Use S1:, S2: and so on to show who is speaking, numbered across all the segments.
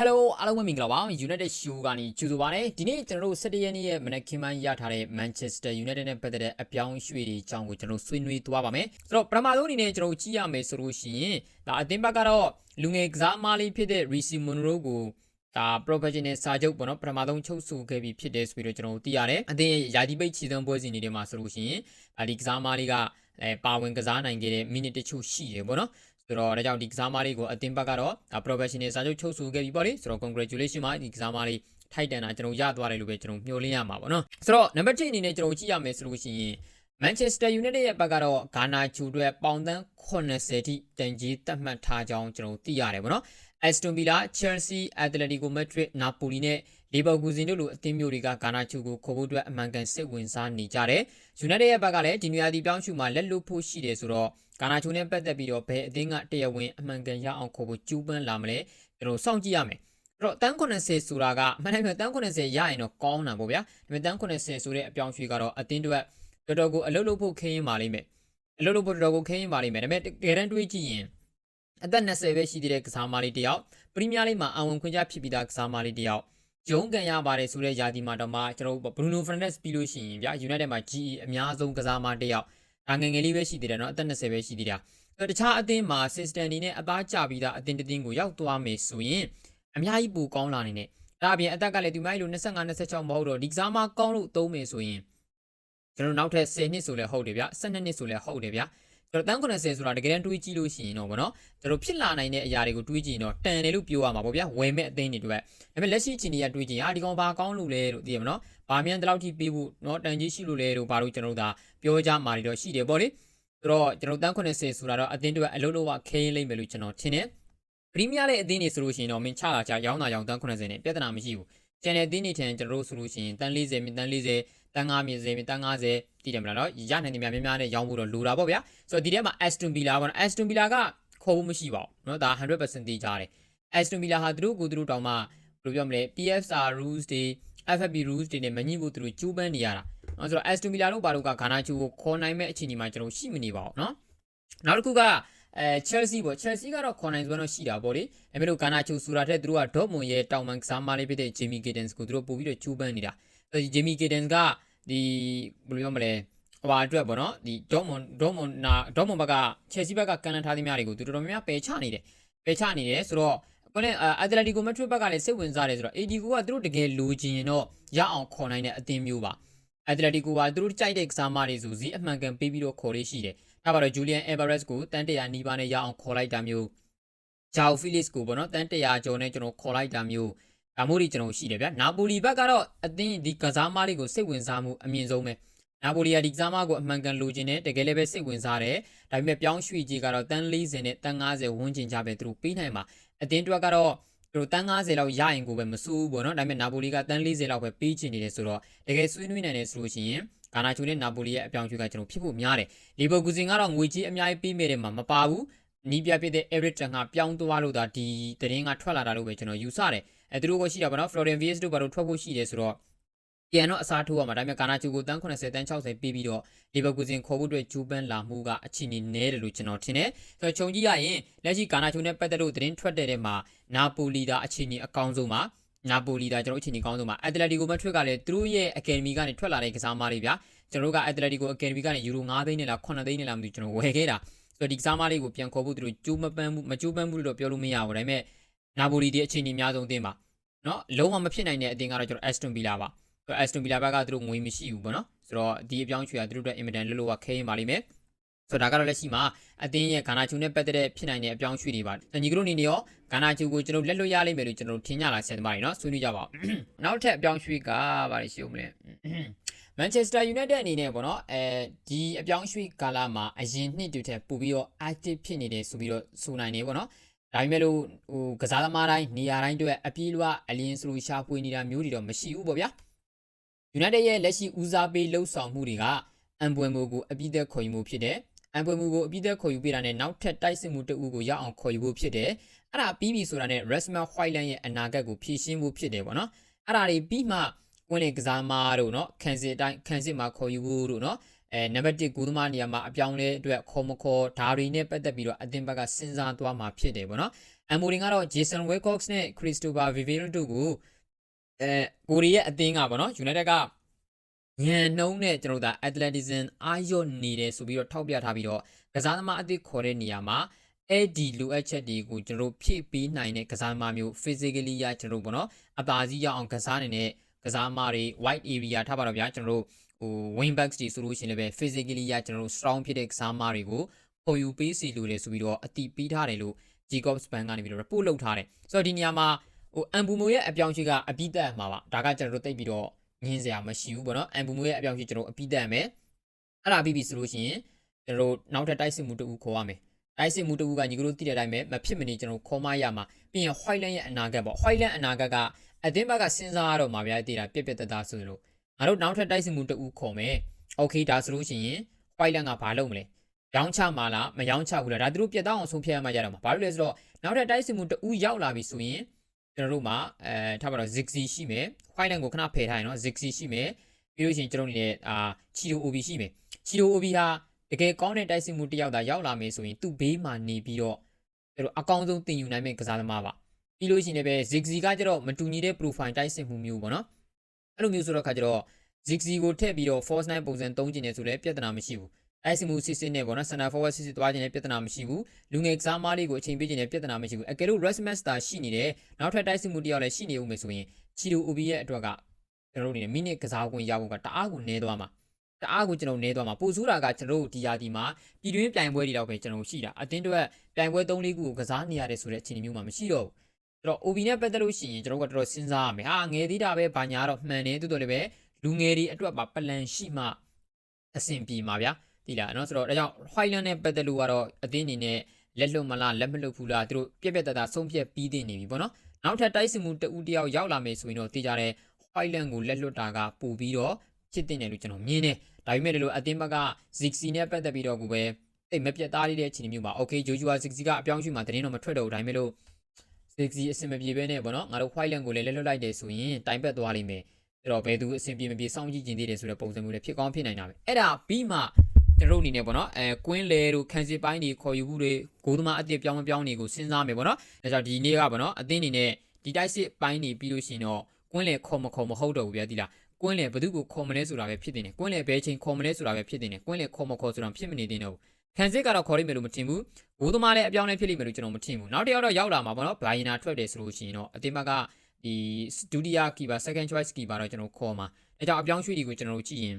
S1: Hello အားလုံးပဲမင်္ဂလာပါ United Show ကနေကြိုဆိုပါရစေဒီနေ့ကျွန်တော်တို့17ရက်နေ့ရဲ့မနက်ခင်းပိုင်းရထားတဲ့ Manchester United နဲ့ပတ်သက်တဲ့အပြောင်းအရွှေ့တွေအကြောင်းကိုကျွန်တော်တို့ဆွေးနွေးသွားပါမယ်ဆိုတော့ပထမဆုံးအနေနဲ့ကျွန်တော်တို့ကြည့်ရမယ်ဆိုလို့ရှိရင်ဒါအသင်းဘက်ကတော့လူငယ်ကစားမလေးဖြစ်တဲ့ Rishi Monroe ကိုဒါ professional စာချုပ်ပေါ့နော်ပထမဆုံးချုပ်ဆိုခဲ့ပြီးဖြစ်တယ်ဆိုပြီးတော့ကျွန်တော်တို့သိရတယ်အသင်းရဲ့ယာတီပိတ်ခြေစမ်းပွဲစဉ်တွေထဲမှာဆိုလို့ရှိရင်ဒါဒီကစားမလေးကအဲပါဝင်ကစားနိုင်ခဲ့တဲ့ minute တချို့ရှိတယ်ပေါ့နော် ဆိုတော့ဒါကြောင့်ဒီကစားမလေးကိုအသင်းဘက်ကတော့ဒါ professional စာချုပ်ချုပ်ဆိုခဲ့ပြီပေါ့လေဆိုတော့ congratulation ပါဒီကစားမလေးထိုက်တန်တာကျွန်တော်ရသွားတယ်လို့ပဲကျွန်တော်မျှော်လင့်ရမှာပေါ့နော်ဆိုတော့ number 1အနေနဲ့ကျွန်တော်ကြည့်ရမယ်ဆိုလို့ရှိရင် Manchester United ရဲ့ဘက်ကတော့ဂါနာချူအတွက်ပေါင်သန်း80ထိတန်ကြီးသတ်မှတ်ထားကြောင်းကျွန်တော်သိရတယ်ပေါ့နော် Aston Villa, Chelsea, Atletico Madrid, Napoli နဲ့ Leverkusen တို့လိုအသင်းမျိုးတွေကဂါနာချူကိုခေါ်ဖို့အတွက်အမှန်ကန်စိတ်ဝင်စားနေကြတယ်။ United ရဲ့ဘက်ကလည်းဒီနေရာဒီပြောင်းရှုမှာလက်လွတ်ဖို့ရှိတယ်ဆိုတော့ ဂါနာချူနဲ့ပတ်သက်ပြီးတော့ဘယ်အသင်းကတရားဝင်အမှန်ကန်ရအောင်ခေါ်ဖို့ကြိုးပမ်းလာမလဲကျွန်တော်စောင့်ကြည့်ရမယ်။အဲ့တော့တန်း80ဆိုတာကအမှန်တကယ်တန်း80ရရင်တော့ကောင်းတာပေါ့ဗျာ။ဒါပေမဲ့တန်း80ဆိုတဲ့အပြောင်းရွှေ့ကတော့အသင်းတွေတော်တော်ကိုအလုပ်လုပ်ဖို့ခင်းရင်ပါလိမ့်မယ်။အလုပ်လုပ်ဖို့တော်တော်ကိုခင်းရင်ပါလိမ့်မယ်။ဒါပေမဲ့တကယ်တမ်းတွေးကြည့်ရင်အသက်20ပဲရှိသေးတဲ့ကစားမလေးတစ်ယောက်ပရီးမီးယားလိမှာအဝင်ခွင့်ကြဖြစ်ပြီးသားကစားမလေးတစ်ယောက်ရုံးကန်ရပါတယ်ဆိုတဲ့ယာတီမှာတော့မှကျွန်တော်တို့ဘရူနိုဖရန်ဒက်စ်ပြီးလို့ရှိရင်ဗျာ United မှာ GE အများဆုံးကစားမတစ်ယောက် ဒါငယ်ငယ်လေးပဲရှိသေးတယ်เนาะအသက်20ပဲရှိသေးတယ်ဆိုတော့တခြားအသင်းမှာ system အနေနဲ့အသားကျပြီးသားအသင်းတစ်သင်းကိုရောက်သွားမယ်ဆိုရင်အများကြီးပိုကောင်းလာနေတယ်ဒါအပြင်အသက်ကလည်းဒီမိုင်းလို့25 26မဟုတ်တော့ဒီကစားမကောင်းလို့သုံးမယ်ဆိုရင်ကျွန်တော်နောက်ထပ်10နှစ်ဆိုလဲဟုတ်တယ်ဗျ12နှစ်ဆိုလဲဟုတ်တယ်ဗျ ကျွန်တော်တန်း90ဆိုတာတကယ်တမ်းတွေးကြည့်လို့ရှိရင်တော့ဗောနော်ကျွန်တော်ဖြစ်လာနိုင်တဲ့အရာတွေကိုတွေးကြည့်ရင်တော့တန်တယ်လို့ပြောရမှာပေါ့ဗျာဝယ်မဲ့အသိနေတွေဒါပေမဲ့လက်ရှိချင်းတွေကတွေးကြည့်ရင်အာဒီကောင်ဘာကောင်းလို့လဲလို့သိရမနော်ဘာမြန်တလောက်ထိပေးဖို့နော်တန်ကြီးရှိလို့လဲလို့ဘာလို့ကျွန်တော်တို့ဒါပြောကြမှာတွေတော့ရှိတယ်ပေါ့လေဆိုတော့ကျွန်တော်တန်း90ဆိုတာတော့အသင်းတွေအလုံးလုံးဝခင်းလိမ့်မယ်လို့ကျွန်တော်ထင်တယ်ပရီးမီးယားရဲ့အသင်းတွေဆိုလို့ရှိရင်တော့မင်းချလာချရောင်းတာရောင်းတန်း90နဲ့ပြဿနာမရှိဘူးကျန်တဲ့အသင်းတွေထင်ကျွန်တော်တို့ဆိုလို့ရှိရင်တန်း40မြတန်း40 တန်9မြင်စေမြင်တန်90တိတယ်မလားနော်ရနိုင်တယ်များများများနဲ့ရောင်းဖို့တော့လိုတာပေါ့ဗျာဆိုတော့ဒီထဲမှာ Aston Villa ပေါ့နော် Aston Villa ကခေါ်ဖို့မရှိပါဘူးနော်ဒါ100%တိကျတယ် Aston Villa ဟာသူတို့ကိုသူတို့တောင်မှဘယ်လိုပြောမလဲ PSR rules တွေ FFP rules တွေနဲ့မညှိဖို့သူတို့ကြိုးပမ်းနေရတာနော်ဆိုတော့ Aston Villa တို့ဘာလို့ကဂါနာချူကိုခေါ်နိုင်မဲ့အခြေအနေမှာကျွန်တော်ရှိမနေပါဘူးနော်နောက်တစ်ခုကအဲ Chelsea ပေါ့ Chelsea ကတော့ခေါ်နိုင်စွမ်းတော့ရှိတာပေါ့လေအဲမဲ့လို့ဂါနာချူဆိုတာထက်သူတို့က Dortmund ရဲ့တောင်ပန်ကစားမလေးဖြစ်တဲ့ Jamie Giddens ကိုသူတို့ပို့ပြီးတော့ကြိုးပမ်းနေတာ အဲဒီ Jamie Giddens ကဒီဘယ်လိုပြောမလဲဟိုပါအတွက်ပေါ့နော်ဒီ Dortmund Dortmund နာ Dortmund ဘက်က Chelsea ဘက်ကကန်နထားသမျှတွေကိုသူတော်တော်များများပယ်ချနေတယ်ပယ်ချနေတယ်ဆိုတော့ကိုလည်း Atletico Madrid ဘက်ကလည်းစိတ်ဝင်စားတယ်ဆိုတော့ AD ကသူတို့တကယ်လိုချင်ရင်တော့ရအောင်ခေါ်နိုင်တဲ့အသင်းမျိုးပါ Atletico ကသူတို့ကြိုက်တဲ့ကစားမတွေဆိုစီအမှန်ကန်ပေးပြီးတော့ခေါ်လေးရှိတယ်ဒါပါတော့ Julian Alvarez ကိုတန်တရာနီးပါးနဲ့ရအောင်ခေါ်လိုက်တာမျိုး Joao Felix ကိုပေါ့နော်တန်တရာကျော်နဲ့ကျွန်တော်ခေါ်လိုက်တာမျိုး ဒါမျိုးတွေကျွန်တော်ရှိတယ်ဗျာနာပိုလီဘက်ကတော့အသင်းဒီကစားမလေးကိုစိတ်ဝင်စားမှုအမြင့်ဆုံးပဲနာပိုလီကဒီကစားမကိုအမှန်ကန်လိုချင်တယ်တကယ်လည်းပဲစိတ်ဝင်စားတယ်ဒါပေမဲ့ပြောင်းရွှေ့ကြီးကတော့တန်း40နဲ့တန်း90ဝန်းကျင်ကြပဲသူတို့ပေးနိုင်မှာအသင်းတွက်ကတော့သူတို့တန်း90လောက်ရရင်ကိုပဲမစိုးဘူးပေါ့နော်ဒါပေမဲ့နာပိုလီကတန်း40လောက်ပဲပေးချင်နေတယ်ဆိုတော့တကယ်ဆွေးနွေးနိုင်တယ်ဆိုလို့ရှိရင်ဂါနာချူနဲ့နာပိုလီရဲ့အပြောင်းအရွှေ့ကကျွန်တော်ဖြစ်ဖို့များတယ်လီဗာပူးဇင်ကတော့ငွေကြီးအများကြီးပေးမိတယ်မှာမပါဘူးနီးပြဖြစ်တဲ့ Eric Ten ကပြောင်းသွားလို့ဒါဒီသတင်းကထွက်လာတာလို့ပဲကျွန်တော်ယူဆတယ် အဲသူတို့ကရှိတာပေါ့နော် Florian Vs တို့ဘာလို့ထွက်ဖို့ရှိတယ်ဆိုတော့ပြန်တော့အစားထိုးရမှာဒါပေမဲ့ကာနာချူကိုတန်း80တန်း60ပေးပြီးတော့လီဗာပူးဇင်ခေါ်ဖို့အတွက်ဂျူပန်လာမှုကအချီနေနဲတယ်လို့ကျွန်တော်ထင်တယ်ဆိုတော့ခြုံကြည့်ရရင်လက်ရှိကာနာချူနဲ့ပတ်သက်လို့သတင်းထွက်တဲ့ထဲမှာနာပိုလီဒါအချီနေအကောင်းဆုံးပါနာပိုလီဒါကျွန်တော်အချီနေကောင်းဆုံးပါအက်တလက်တီကိုမထွက်ကလည်းသူတို့ရဲ့အကယ်ဒမီကနေထွက်လာတဲ့ကစားသမားတွေဗျာကျွန်တော်တို့ကအက်တလက်တီကိုအကယ်ဒမီကနေယူရို9သိန်းနဲ့လား9သိန်းနဲ့လားမသိဘူးကျွန်တော်ဝယ်ခဲ့တာဆိုတော့ဒီကစားသမားလေးကိုပြန်ခေါ်ဖို့သူတို့ကြိုးမပန်းဘူးမကြိုးပန်းဘူးလို့တော့ပြောလို့မရဘူးဒါပေမဲ့ နာပိုလီဒီအချီနေအများဆုံးအသင်းပါနော်လုံးဝမဖြစ်နိုင်တဲ့အသင်းကတော့ကျွန်တော် Aston Villa ပါဆိုတော့ Aston Villa ဘက်ကသူတို့ငွေမရှိဘူးပေါ့နော်ဆိုတော့ဒီအပြောင်းချွေကသူတို့အတွက်အင်မတန်လွတ်လွတ်ဝခဲရင်ပါလိမ့်မယ်ဆိုတော့ဒါကတော့လက်ရှိမှာအသင်းရဲ့ဂါနာချူနဲ့ပတ်သက်တဲ့ဖြစ်နိုင်တဲ့အပြောင်းရွှေ့တွေပါညီကတို့အနေနဲ့ရောဂါနာချူကိုကျွန်တော်လက်လွတ်ရလိမ့်မယ်လို့ကျွန်တော်ထင်ကြလားဆင်သမားတွေနော်ဆွေးနွေးကြပါဦးနောက်ထပ်အပြောင်းရွှေ့ကဘာတွေရှိဦးမလဲ Manchester United အနေနဲ့ပေါ့နော်အဲဒီအပြောင်းရွှေ့ကာလမှာအရင်နှစ်တူထက်ပိုပြီးတော့ active ဖြစ်နေတယ်ဆိုပြီးတော့ဆိုနိုင်နေပေါ့နော် ဒါပေမဲ့လို့ဟိုကစားသမားတိုင်းနေရာတိုင်းအတွက်အပြေးလွှာအလင်းစလိုရှာဖွေနေတာမျိုးတွေတော့မရှိဘူးပေါ့ဗျာ United ရဲ့လက်ရှိဦးစားပေးလှုပ်ဆောင်မှုတွေကအန်ပွယ်မိုကိုအပြည့်သက်ခေါ်ယူမှုဖြစ်တယ်။အန်ပွယ်မိုကိုအပြည့်သက်ခေါ်ယူပေးတာနဲ့နောက်ထပ်တိုက်စစ်မှုတအုပ်ကိုရအောင်ခေါ်ယူဖို့ဖြစ်တယ်။အဲ့ဒါပြီးပြီဆိုတာနဲ့ Rasmus Hojlund ရဲ့အနာဂတ်ကိုဖြည့်ရှင်းဖို့ဖြစ်တယ်ပေါ့နော်။အဲ့ဒါတွေပြီးမှဝင်လေကစားမားတို့နော်ခံစစ်တိုင်းခံစစ်မှာခေါ်ယူဖို့တို့နော် အဲနံပါတ်1ဂိုးသမားနေရာမှာအပြောင်းလဲအတွက်ခေါ်မခေါ်ဓာရီနဲ့ပတ်သက်ပြီးတော့အသင်းဘက်ကစဉ်းစားသွားမှာဖြစ်တယ်ပေါ့နော်အမ်မိုရင်ကတော့ Jason Wilcox နဲ့ Christopher Vivero တို့ကိုအဲကိုရီးယားအသင်းကပေါ့နော် United ကညံနှုံးနဲ့ကျွန်တော်တို့ဒါ athleticism အာရုံနေတယ်ဆိုပြီးတော့ထောက်ပြထားပြီးတော့ကစားသမားအသစ်ခေါ်တဲ့နေရာမှာအဲ့ဒီလိုအပ်ချက်တွေကိုကျွန်တော်တို့ဖြည့်ပေးနိုင်တဲ့ကစားသမားမျိုး physically ရကျွန်တော်တို့ပေါ့နော်အပါစီးရအောင်ကစားနေတဲ့ကစားသမားတွေ wide area ထားပါတော့ဗျာကျွန်တော်တို့ ဟို wing backs တွေဆိုလို့ရှိရင်လည်းပဲ physically ရကျွန်တော်တို့ strong ဖြစ်တဲ့ကစားသမားတွေကိုပေါ်ယူပေးစီလိုတယ်ဆိုပြီးတော့အတိပေးထားတယ်လို့ Jacob Span ကနေပြီးတော့ report လုပ်ထားတယ်ဆိုတော့ဒီနေရာမှာဟိုအမ်ဘူမိုရဲ့အပြောင်းအရွှေ့ကအပိသက်မှာပါဒါကကျွန်တော်တို့သိပြီးတော့ငင်းစရာမရှိဘူးပေါ့နော်အမ်ဘူမိုရဲ့အပြောင်းအရွှေ့ကျွန်တော်အပိသက်မယ်အဲ့ဒါပြီးပြီဆိုလို့ရှိရင်ကျွန်တော်တို့နောက်ထပ်တိုက်စစ်မှုတအူခေါ်ရမယ်တိုက်စစ်မှုတအူကညီကတို့သိတဲ့အတိုင်းပဲမဖြစ်မနေကျွန်တော်ခေါ်မရမှာပြီးရင် Whiteland ရဲ့အနာဂတ်ပေါ့ Whiteland အနာဂတ်ကအသင်းဘက်ကစဉ်းစားရတော့မှာဗျာတည်တာပြက်ပြက်တသားဆိုလို့ ငါတို့နောက်ထပ်တိုက်စစ်မှုတအူခေါ်မယ် Okay ဒါဆိုလို့ရှိရင် Whiteland ကဘာလုပ်မလဲရောင်းချမှာလားမရောင်းချဘူးလားဒါသူတို့ပြတ်တောင်းအောင်ဆုံးဖြတ်ရမှာကြတော့မှာဘာလို့လဲဆိုတော့နောက်ထပ်တိုက်စစ်မှုတအူရောက်လာပြီဆိုရင်ကျွန်တော်တို့မှာအဲထားပါတော့ Zigzi ရှိမယ် Whiteland ကိုခဏဖယ်ထားရင်နော် Zigzi ရှိမယ်ပြီးလို့ရှိရင်ကျွန်တော်တို့နေတဲ့အာ Chido OB ရှိမယ် Chido OB ဟာတကယ်ကောင်းတဲ့တိုက်စစ်မှုတစ်ယောက်သာရောက်လာမယ်ဆိုရင်သူ့ဘေးမှာနေပြီးတော့ကျွန်တော်အကောင်းဆုံးတင်ယူနိုင်မယ့်ကစားသမားပါပြီးလို့ရှိရင်လည်းပဲ Zigzi ကကျတော့မတူညီတဲ့ profile တိုက်စစ်မှုမျိုးပေါ့နော် အဲ့လိုမျိုးဆိုတော့ခါကျတော့ Zigzi ကိုထည့်ပြီးတော့ Force 9ပုံစံသုံးကျင်နေဆိုလည်းပြဿနာမရှိဘူးတိုက်စစ်မှုစစ်စစ်နဲ့ပေါ့နော် center forward စစ်စစ်သွားခြင်းနဲ့ပြဿနာမရှိဘူးလူငယ်ကစားမားလေးကိုအချိန်ပေးခြင်းနဲ့ပြဿနာမရှိဘူးအကယ်လို့ rest master ရှိနေတယ်နောက်ထပ်တိုက်စစ်မှုတစ်ယောက်လည်းရှိနေဦးမယ်ဆိုရင် Chido OB ရဲ့အတွက်ကကျွန်တော်တို့အနေနဲ့မိနစ်ကစားခွင့်ရဖို့ကတအားကိုနည်းသွားမှာတအားကိုကျွန်တော်နေသွားမှာပို့ဆိုးတာကကျွန်တော်တို့ဒီယာဒီမှာပြည်တွင်းပြိုင်ပွဲတွေတော့ပဲကျွန်တော်ရှိတာအတင်းတွေပြိုင်ပွဲ၃လေးခုကိုကစားနေရတယ်ဆိုတဲ့အခြေအနေမျိုးမှာမရှိတော့ဘူးအဲ့ တော့ OB နဲ့ပတ်သက်လို့ရှိရင်ကျွန်တော်ကတော်တော်စဉ်းစားရမယ်ဟာငယ်သေးတာပဲဘာညာတော့မှန်တယ်တူတော်လည်းပဲလူငယ်တွေအတွက်ပါပလန်ရှိမှအဆင်ပြေမှာဗျာဒီလားနော်ဆိုတော့ဒါကြောင့် Highland နဲ့ပတ်သက်လို့ကတော့အတင်းအနေနဲ့လက်လွတ်မလားလက်မလွတ်ဘူးလားသူတို့ပြက်ပြက်တတဆုံးဖြတ်ပြီးသိနေပြီပေါ့နော်နောက်ထပ်တိုက်စစ်မှုတဦးတယောက်ရောက်လာမယ်ဆိုရင်တော့သိကြတဲ့ Highland ကိုလက်လွတ်တာကပို့ပြီးတော့ဖြစ်တင်တယ်လို့ကျွန်တော်မြင်တယ်ဒါပေမဲ့လည်းအတင်းဘက်က Zixi နဲ့ပတ်သက်ပြီးတော့ကိုပဲတိတ်မပြတ်သားလေးတဲ့အခြေအနေမျိုးပါ Okay Joshua Zixi ကအပြောင်းရွှေ့မှာတရင်တော့မထွက်တော့ဘူးဒါပေမဲ့လို့ Zixi အဆင်မပြေဘဲနဲ့ပေါ့နော်ငါတို့ Whiteland ကိုလည်းလက်လွတ်လိုက်တယ်ဆိုရင်တိုင်ပတ်သွားလိမ့်မယ်အဲ့တော့ဘယ်သူအဆင်ပြေမပြေစောင့်ကြည့်ကျင်သေးတယ်ဆိုတဲ့ပုံစံမျိုးလည်းဖြစ်ကောင်းဖြစ်နိုင်တာပဲအဲ့ဒါပြီးမှကျွန်တော်တို့အနေနဲ့ပေါ့နော်အဲကွင်းလေတို့ခံစစ်ပိုင်းတွေခေါ်ယူမှုတွေဂိုးသမားအသစ်ပြောင်းမပြောင်းနေကိုစဉ်းစားမယ်ပေါ့နော်ဒါကြောင့်ဒီနေ့ကပေါ့နော်အသင်းအနေနဲ့ဒီတိုက်စစ်ပိုင်းတွေပြီးလို့ရှိရင်တော့ကွင်းလေခေါ်မခေါ်မဟုတ်တော့ဘူးဗျာဒီလားကွင်းလေဘယ်သူကိုခေါ်မလဲဆိုတာပဲဖြစ်နေတယ်ကွင်းလေဘယ်ချိန်ခေါ်မလဲဆိုတာပဲဖြစ်နေတယ်ကွင်းလေခေါ်မခေါ်ဆိုတာဖြစ်မနေသေးတော့ဘူး ခံစစ်ကတော့ခေါ်လိမ့်မယ်လို့မထင်ဘူးဂိုးသမားလည်းအပြောင်းလဲဖြစ်လိမ့်မယ်လို့ကျွန်တော်မထင်ဘူးနောက်တစ်ယောက်တော့ရောက်လာမှာပေါ့နော်ဘိုင်နာထွက်တယ်ဆိုလို့ရှိရင်တော့အတင်းဘက်ကဒီဒုတိယကီပါ second choice ကီပါတော့ကျွန်တော်ခေါ်မှာအဲကြောင့်အပြောင်းရွှေ့တွေကိုကျွန်တော်တို့ကြည့်ရင်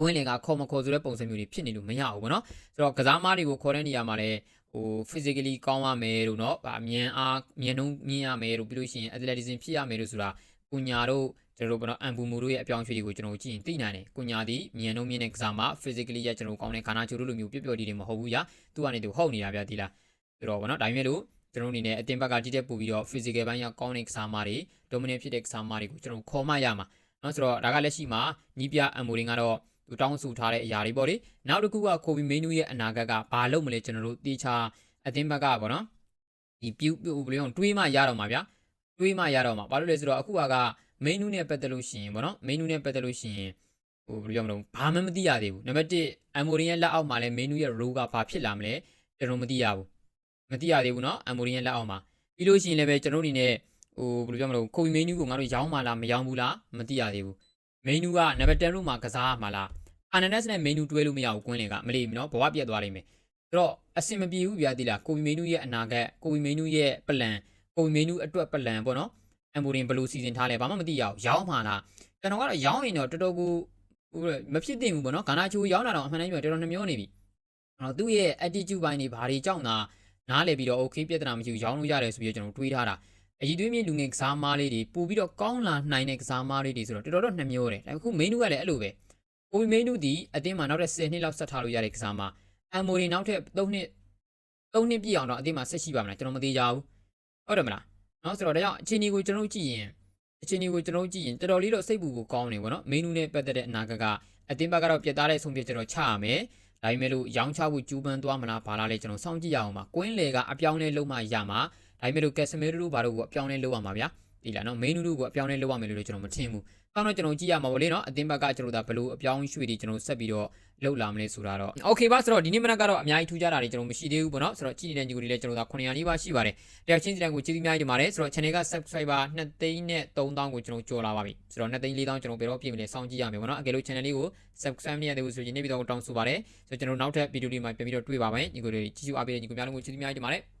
S1: ဝင်းလင်ကခေါ်မခေါ်ဆိုတဲ့ပုံစံမျိုးတွေဖြစ်နေလို့မရဘူးပေါ့နော်ဆိုတော့ကစားမားတွေကိုခေါ်တဲ့နေရာမှာလည်းဟို physically ကောင်းရမယ်လို့เนาะဗာမြန်အားမြန်နှုံးမြင်ရမယ်လို့ပြီးလို့ရှိရင် athleticism ဖြစ်ရမယ်လို့ဆိုတာ ကုညာတို့ကျွန်တော်တို့ဘယ်တော့အန်ဘူမူတို့ရဲ့အပြောင်းအရွှေ့တွေကိုကျွန်တော်ကြည့်ရင်သိနိုင်တယ်။ကုညာသည်မြန်နှုံးမြင့်တဲ့ကစားမ physically ရကျွန်တော်ကောင်းတဲ့ခန္ဓာချိုးတို့လိုမျိုးပြပြတီတွေမဟုတ်ဘူးရာ။သူ့အနေနဲ့သူဟုတ်နေတာဗျာဒီလား။ဆိုတော့ဗောနော်ဒါပေမဲ့လို့ကျွန်တော်အနေနဲ့အတင်ဘက်ကကြည့်တဲ့ပို့ပြီးတော့ physical ဘိုင်းရောက်ကောင်းတဲ့ကစားမတွေ dominant ဖြစ်တဲ့ကစားမတွေကိုကျွန်တော်ခေါ်မှရမှာ။နော်ဆိုတော့ဒါကလက်ရှိမှာညီးပြအန်ဘူရင်းကတော့သူတောင်းဆိုထားတဲ့အရာတွေပေါ့လေ။နောက်တစ်ခုကကိုဘီမင်းနူးရဲ့အနာဂတ်ကဘာလုပ်မလဲကျွန်တော်တို့တေချာအတင်ဘက်ကဗောနော်။ဒီပြူဘယ်လိုတွေးမှရတော့မှာဗျာ။ တွေးမှရတော့မှာဘာလို့လဲဆိုတော့အခုက main နူးနဲ့ပတ်သက်လို့ရှိရင်ပေါ့နော် main နူးနဲ့ပတ်သက်လို့ရှိရင်ဟိုဘယ်လိုပြောမလဲဘာမှမသိရသေးဘူးနံပါတ်1အမ်မိုရင်ရဲ့လက်အောက်မှာလည်း main နူးရဲ့ role ကဘာဖြစ်လာမလဲကျွန်တော်မသိရဘူးမသိရသေးဘူးเนาะအမ်မိုရင်ရဲ့လက်အောက်မှာပြီးလို့ရှိရင်လည်းပဲကျွန်တော်အနေနဲ့ဟိုဘယ်လိုပြောမလဲကိုဘီမင်းနူးကိုငါတို့ရောင်းမှလားမရောင်းဘူးလားမသိရသေးဘူး main နူးကနံပါတ်10လို့မှာကစားမှာလား Ananas နဲ့ main နူးတွဲလို့မရဘူးကွင်းလင်ကမလေးဘူးเนาะဘဝပြတ်သွားလိမ့်မယ်အဲ့တော့အဆင်မပြေဘူးဗျာတိလားကိုဘီမင်းနူးရဲ့အနာဂတ်ကိုဘီမင်းနူးရဲ့ ပလန်ကိုဘီမင်းနူးအတွက်ပလန်ပေါ့နော်အမ်ဘူရင်ဘယ်လိုစီစဉ်ထားလဲဘာမှမသိရအောင်ရောင်းမှာလားကျွန်တော်ကတော့ရောင်းရင်တော့တော်တော်ကိုဟိုမဖြစ်သင့်ဘူးပေါ့နော်ဂါနာချိုးရောင်းတာတော့အမှန်တမ်းပြောတော်တော်နှမျောနေပြီအဲ့တော့သူ့ရဲ့ attitude ဘိုင်းတွေဘာတွေကြောင့်သာနားလေပြီးတော့ okay ပြဿနာမရှိဘူးရောင်းလို့ရတယ်ဆိုပြီးကျွန်တော်တွေးထားတာအကြီးသွေးမြင့်လူငယ်ကစားမားလေးတွေပို့ပြီးတော့ကောင်းလာနိုင်တဲ့ကစားမားလေးတွေဆိုတော့တော်တော်တော့နှမျောတယ်ဒါပေမဲ့ခု main ကလည်းအဲ့လိုပဲကိုဗီ main ဒီအတင်းမှာနောက်ထပ်10နှစ်လောက်ဆက်ထားလို့ရတဲ့ကစားမားအမ်မိုရီနောက်ထပ်3နှစ်3နှစ်ပြည့်အောင်တော့အတင်းမှာဆက်ရှိပါမလားကျွန်တော်မသေးကြဘူး ဟုတ်တယ်မလားနော်ဆိုတော့ဒါကြောင့်အချိန်ဒီကိုကျွန်တော်ကြည့်ရင်အချိန်ဒီကိုကျွန်တော်ကြည့်ရင်တော်တော်လေးတော့စိတ်ပူကိုကောင်းနေပေါ့နော် main နဲ့ပတ်သက်တဲ့အနာဂတ်ကအတင်းဘက်ကတော့ပြတ်သားတဲ့ဆုံးဖြတ်ချက်တော့ချရမယ်ဒါပေမဲ့လို့ရောင်းချဖို့ကျူးပန်းသွားမလားဘာလားလဲကျွန်တော်စောင့်ကြည့်ရအောင်ပါကွင်းလေကအပြောင်းလဲလုံးမှရမှာဒါပေမဲ့လို့ကက်စမဲရိုဘာတို့ကိုအပြောင်းလဲလုပ်ရမှာဗျာဒီလားနော် main နူးနူးကိုအပြောင်းလဲလုပ်ရမယ်လို့လည်းကျွန်တော်မထင်ဘူး။ ကောင်းတော့ကျွန်တော်ကြည့်ရမှာပေါ့လေနော်အတင်းဘက်ကကျွန်တော်ဒါဘလို့အပြောင်းရွှေ့တွေကျွန်တော်ဆက်ပြီးတော့လောက်လာမလဲဆိုတာတော့ Okay ပါဆိုတော့ဒီနေ့မနက်ကတော့အများကြီးထူးခြားတာတွေကျွန်တော်မရှိသေးဘူးပေါ့နော်ဆိုတော့ကြည့်နေတဲ့ညီကိုတွေလည်းကျွန်တော်ဒါ900နီးပါးရှိပါတယ်။တရားချင်းစီတိုင်းကိုကျေးဇူးအများကြီးတင်ပါတယ်ဆိုတော့ channel က subscriber 2သိန်းနဲ့3000ကိုကျွန်တော်ကြော်လာပါပြီ။ဆိုတော့2သိန်း4000ကျွန်တော်ဘယ်တော့ပြည့်မလဲစောင့်ကြည့်ရမယ်ပေါ့နော်။အကယ်လို့ channel လေးကို subscribe မရသေးဘူးဆိုရင်နေ့ပြီးတော့တောင်းဆိုပါတယ်။ဆိုတော့ကျွန်တော်နောက်ထပ်ဗီဒီယိုလေးမှာပြန်ပြီးတော့တွေ့ပါမယ်။ညီကိုတွေကြည့်ကြအားပေးတဲ့ညီကိုများလုံးကိုကျေးဇူးအများကြီးတင်ပါတယ်။